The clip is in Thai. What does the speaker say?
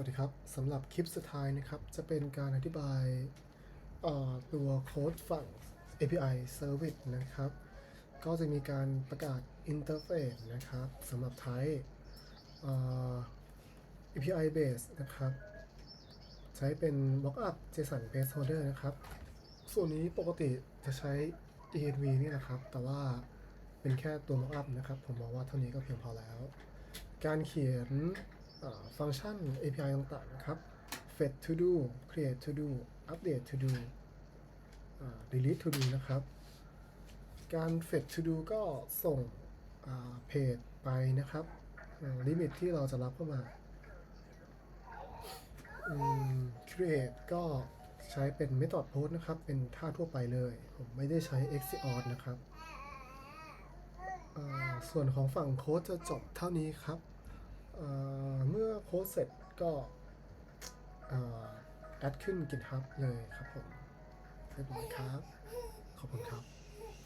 วัสดีครับสำหรับคลิปสุดท้ายนะครับ จะเป็นการอธิบายตัวโค้ดฝั่ง API Service นะครับ ก็จะมีการประกาศ Interface นะครับสำหรับ Type API Base นะครับ ใช้เป็น Mockup JSON Placeholder นะครับ ส่วนนี้ปกติจะใช้ env นี่นะครับ แต่ว่าเป็นแค่ตัว Mockup นะครับ ผมมองว่าเท่านี้ก็เพียงพอแล้ว การเขียน ฟังก์ชัน API ต่างๆ นะครับ fetch to do create to do update to do delete to do นะครับ การ fetch to do ก็ส่งเพจไปนะครับ ลิมิตที่เราจะรับเข้ามา create ก็ใช้เป็น method post นะครับ เป็นท่าทั่วไปเลย ผมไม่ได้ใช้ execute นะครับ ส่วนของฝั่งโค้ดจะจบเท่านี้ครับ เมื่อโค้ดเสร็จก็แอดขึ้น GitHub เลยครับผมเรียบร้อยครับ ขอบคุณครับ